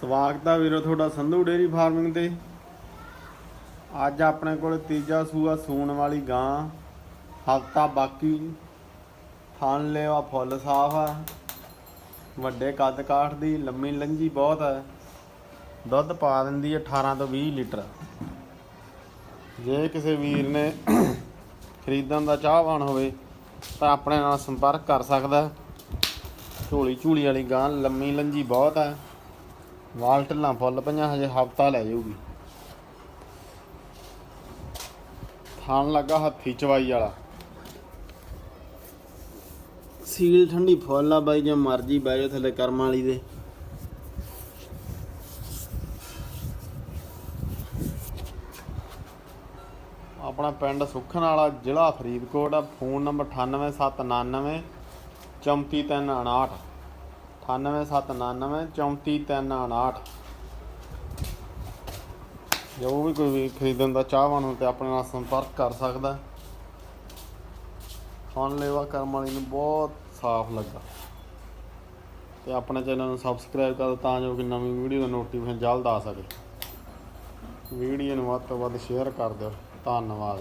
ਸਵਾਗਤ ਹੈ ਵੀਰੋ ਤੁਹਾਡਾ ਸੰਧੂ ਡੇਰੀ ਫਾਰਮਿੰਗ ਤੇ। ਅੱਜ ਆਪਣੇ ਕੋਲ ਤੀਜਾ ਸੂਆ ਸੂਣ ਵਾਲੀ ਗਾਂ, ਹਫਤਾ ਬਾਕੀ। ਥਣ ਲਿਆ ਫੁੱਲ ਸਾਫ਼ ਆ। ਵੱਡੇ ਕੱਦ ਕਾਠ ਦੀ, ਲੰਮੀ ਲੰਜੀ ਬਹੁਤ ਹੈ ਦੁੱਧ ਪਾ ਦਿੰਦੀ ਹੈ 18 ਤੋਂ 20 ਲੀਟਰ। ਜੇ ਕਿਸੇ ਵੀਰ ਨੇ ਖਰੀਦਣ ਦਾ ਚਾਹਵਾਨ ਹੋਵੇ, ਤਾਂ ਆਪਣੇ ਨਾਲ ਸੰਪਰਕ ਕਰ ਸਕਦਾ। ਝੋਲੀ ਝੂਲੀ ਵਾਲੀ ਗਾਂ ਲੰਮੀ ਲੰਜੀ ਬਹੁਤ ਹੈ ਵਾਲ ਢਿੱਲਾਂ ਫੁੱਲ ਪਈਆਂ, ਹਜੇ ਹਫਤਾ ਲੈ ਜਾਊਗੀ। ਥਾਣ ਲੱਗਾ ਹੱਥੀ ਚਵਾਈ ਵਾਲਾ। ਸੀਲ ਠੰਡੀ ਫੁੱਲ ਆ ਬਾਈ ਜੇ ਮਰਜ਼ੀ ਬਹਿ ਜਾ ਥੱਲੇ ਕਰਮਾਂ ਵਾਲੀ ਦੇ। ਆਪਣਾ ਪਿੰਡ ਸੁੱਖਣ ਵਾਲਾ ਜ਼ਿਲ੍ਹਾ ਫਰੀਦਕੋਟ ਆ, ਫੋਨ ਨੰਬਰ 98799 34359 98799 34359 ਜੋ ਵੀ ਕੋਈ ਵੀ ਖਰੀਦਣ ਦਾ ਚਾਹਵਾਨ ਹੋ ਤੇ ਆਪਣੇ ਨਾਲ ਸੰਪਰਕ ਕਰ ਸਕਦਾ। ਫੋਨ ਲੇਵਾ ਕਰਮ ਵਾਲੀ ਨੂੰ ਬਹੁਤ ਸਾਫ਼ ਲੱਗਾ। ਤੇ ਆਪਣੇ ਚੈਨਲ ਨੂੰ ਸਬਸਕ੍ਰਾਈਬ ਕਰੋ ਤਾਂ ਜੋ ਕਿ ਨਵੀਂ ਵੀਡੀਓ ਦਾ ਨੋਟੀਫਿਕੇਸ਼ਨ ਜਲਦ ਆ ਸਕੇ। ਵੀਡੀਓ ਨੂੰ ਵੱਧ ਤੋਂ ਵੱਧ ਸ਼ੇਅਰ ਕਰ ਦਿਓ। ਧੰਨਵਾਦ।